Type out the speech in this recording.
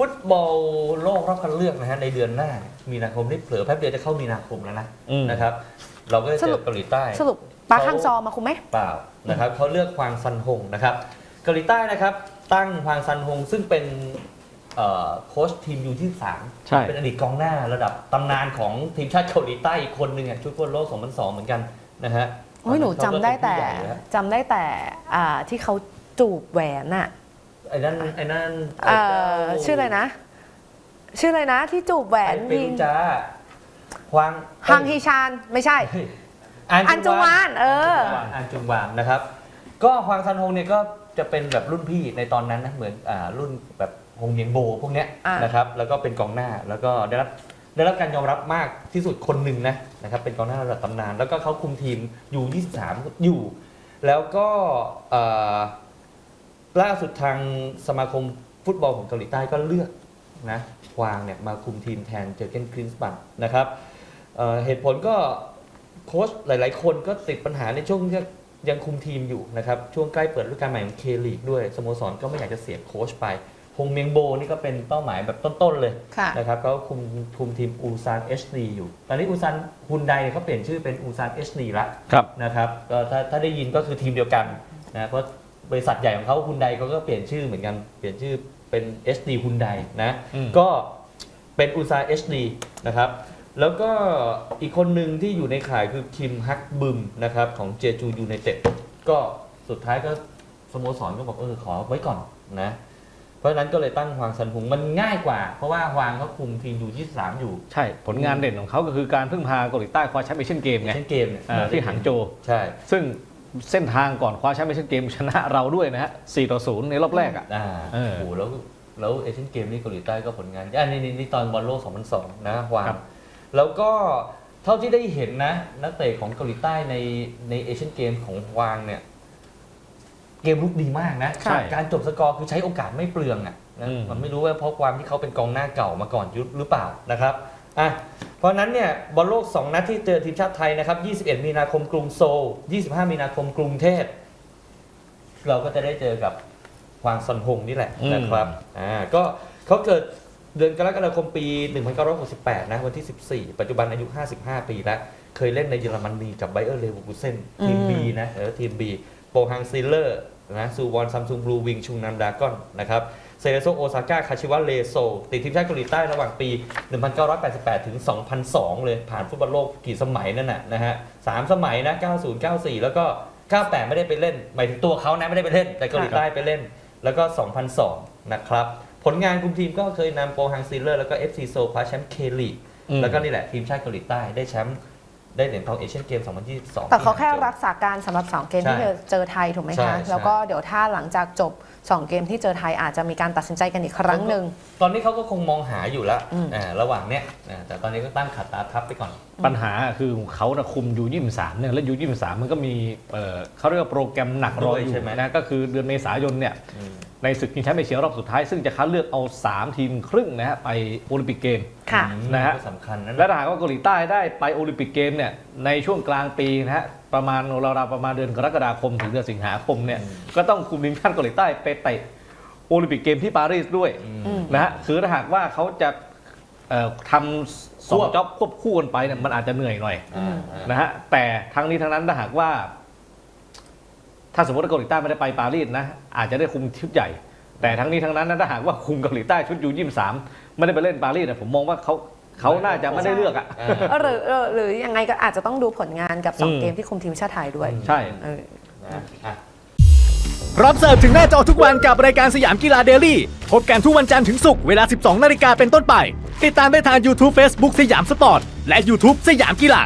ฟุตบอลโลกรอบคัดเลือกนะฮะในเดือนหน้า มีนาคมนี่เผลอแป๊บเดียวจะเข้ามีนาคมแล้วนะอืม นะครับ เราก็จะสเจรุอปเกาหลีใต้ สรุปปาข้างซอมาคุมไหม เปล่านะครับเขาเลือกฮวางซันฮงนะครับเกาหลีใต้นะครับ ตั้งฮวางซันฮงซึ่งเป็นเอ่อโค้ชทีมยูที่สามใช่ เป็นอดีตกองหน้าระดับตำนานของทีมชาติเกาหลีใต้อีกคนหนึ่งอะชุดฟุตบอลโลก2002เหมือนกันนะฮะโอ้ยหนูจำได้แต่เขาก็เป็นผู้ใหญ่แล้ว จำได้แต่อ่าที่เขาจูบแหวนอะ ไอ้นั่นไอ้นั่นเอ่อชื่ออะไรนะ ชื่ออะไรนะ ที่จูบแหวไอ้นเปรูจ้าฮวางฮังฮีชานไม่ใช่เฮ้ยอันจุงวานเออ อันจุงวานนะครับ ก็ฮวางซันฮงเนี่ยก็จะเป็นแบบรุ่นพี่ในตอนนั้นนะเหมือนอ่ารุ่นแบบฮงเมียงโบพวกเนี้ยอ่าน นะครับ แล้วก็เป็นกองหน้าแล้วก็ได้รับได้รับการยอมรับมากที่สุดคนหนึ่งนะนะครับเป็นกองหน้าระดับตำนาน แล้วก็เขาคุมทีมอยู่ 23 อยู่ แล้วก็เอ่อ ล่าสุดทางสมาคมฟุตบอลของเกาหลีใต้ก็เลือกนะฮวางเนี่ยมาคุมทีมแทนเจอร์เกนครินส์บันนะครับเอ่อเหตุผลก็โค้ชหลาย ๆ คนก็ติดปัญหาในช่วงที่ยังคุมทีมอยู่นะครับ ช่วงใกล้เปิดฤดูกาลใหม่ของเคลีกด้วยสโมสรก็ไม่อยากจะเสียโค้ชไปฮงเมียงโบนี่ก็เป็นเป้าหมายแบบต้น ๆ เลยค่ะ นะครับก็คุมคุมทีมอูซาน HD อยู่ ตอนนี้อูซานฮุนไดเนี่ยเขาเปลี่ยนชื่อเป็นอูซาน HD ละ ครับ นะครับก็ถ้าถ้าได้ยินก็คือทีมเดียวกันนะเพราะ บริษัทใหญ่ของเขาฮุนไดเขาก็เปลี่ยนชื่อเหมือนกันเปลี่ยนชื่อเป็น HD ฮุนไดนะอืมก็เป็นอูซาน HD นะครับ แล้วก็อีกคนหนึ่งที่อยู่ในข่ายคือคิมฮักบึมนะครับของเจจูยูไนเต็ดก็สุดท้ายก็สโมสรก็บอกเออขอไว้ก่อนนะเพราะฉะนั้นก็เลยตั้งฮวางซันฮุงมันง่ายกว่า เพราะว่าฮวางเขาคุมทีมยู23อยู่ ใช่ ผลงานเด่นของเขาก็คือการพึ่งพาเกาหลีใต้คว้าแชมป์เอเชียนเกมไงเช่นเกมเนี่ยอ่าที่หางโจวใช่ ซึ่ง เส้นทางก่อนคว้าแชมป์เอเชียนเกมชนะเราด้วยนะฮะ4ต่อ0ในรอบแรกอะอ่าเออ โอ้โหแล้วแล้วเอเชียนเกมนี่เกาหลีใต้ก็ผลงานอ่านี่นี่นี่ตอนบอลโลก 2002 นะฮวางครับ แล้วก็เท่าที่ได้เห็นนะ นักเตะของเกาหลีใต้ในในเอเชียนเกมของฮวางเนี่ย เกมลุกดีมากนะใช่การจบสกอร์คือใช้โอกาสไม่เปลืองอะนะอืม มันไม่รู้ว่าเพราะความที่เขาเป็นกองหน้าเก่ามาก่อนยุหรือเปล่านะครับอะ เพราะฉะนั้นเนี่ยบอลโลก 2 นัดที่เจอทีมชาติไทยนะครับ 21 มีนาคมกรุงโซล 25 มีนาคมกรุงเทพ เราก็จะได้เจอกับฮวางซอนฮงนี่แหละอืมนะครับ อ่า ก็เขาเกิดเดือนกรกฎาคมปี 1968 นะ วันที่ 14 ปัจจุบันอายุ 55 ปีแล้ว เคยเล่นในเยอรมนีกับไบเออร์เลเวอร์คูเซนทีมอืม B นะ เออทีม B โปฮังซิลเลอร์นะซูวอนซัมซุงบลูวิงชุงนัมดากอนนะครับ เซเรโซโอซาก้าคาชิวะเลโซติดทีมชาติเกาหลีใต้ระหว่างปี 1988 ถึง 2002 เลยผ่านฟุตบอลโลกกี่สมัยนั่นน่ะนะฮะสามสมัยนะ 90 94 แล้วก็ 98 ไม่ได้ไปเล่น หมายถึงตัวเขานะไม่ได้ไปเล่น แต่เกาหลีใต้ไปเล่น แล้วก็ 2002 นะครับ ผลงานคุมทีมก็เคยนำโปฮังซิลเลอร์แล้วก็ FC โซคว้าแชมป์เคลีกอืมแล้วก็นี่แหละทีมชาติเกาหลีใต้ได้แชมป์ ได้เหรียญทองเอเชียนเกม 2022 แต่เขาแค่ที่ฮงโจวรักษาการสำหรับ 2 เกมที่ใช่เจอไทยถูกไหมใช่คะ ใช่ แล้วก็เดี๋ยวถ้าหลังจากจบ 2 เกมที่เจอไทยอาจจะมีการตัดสินใจกันอีกครั้งหนึ่ง ตอนนี้เขาก็คงมองหาอยู่แล้วอืม อ่าระหว่างเนี้ยอ่าแต่ตอนนี้ก็ตั้งขัดตาทับไปก่อน ปัญหาคือของเขานะคุมยูยี่สามเนี่ยแล้วยูยี่สามมันก็มีเอ่อเขาเรียกว่าโปรแกรมหนักรออด้วยยู่ใช่ไหม นะก็คือเดือนเมษายนเนี่ย อืม ในศึกชิงแชมป์เอเชียรอบสุดท้าย ซึ่งจะคัดเลือกเอา 3 ทีมครึ่งนะฮะไปโอลิมปิกเกมค่ะอืมนะฮะ ก็สำคัญนะและถ้าหากว่าเกาหลีใต้ได้ไปโอลิมปิกเกมเนี่ยในช่วงกลางปีนะฮะประมาณราวๆประมาณเดือนกรกฎาคมถึงเดือนสิงหาคมเนี่ยก็ต้องคุมทีมชาติเกาหลีใต้ไปเตะโอลิมปิกเกมที่ปารีสด้วยอืมอืมนะฮะคือถ้าหากว่าเขาจะเอ่อทำสองควบจ็อบควบคู่กันไปเนี่ยมันอาจจะเหนื่อยหน่อย อ่าอ่านะฮะแต่ทั้งนี้ทั้งนั้นถ้าหากว่า ถ้าสมมติว่าเกาหลีใต้ไม่ได้ไปปารีสนะ อาจจะได้คุมชุดใหญ่ แต่ทั้งนี้ทั้งนั้นนะถ้าหากว่าคุมเกาหลีใต้ชุดยูยี่สามไม่ได้ไปเล่นปารีสนะผมมองว่าเขาเขาน่าจะไม่ได้เลือกอะอ่าหรือเออหรือยังไงก็อาจจะต้องดูผลงานกับอืม2เกมที่คุมทีมชาติไทยด้วยใช่เออนะอะรับเสิร์ฟถึงหน้าจอทุกวันกับรายการสยามกีฬาเดลี่ พบกันทุกวันจันทร์ถึงศุกร์เวลา 12 นาฬิกาเป็นต้นไป ติดตามได้ทาง YouTube Facebook สยามสปอร์ต และ YouTube สยามกีฬา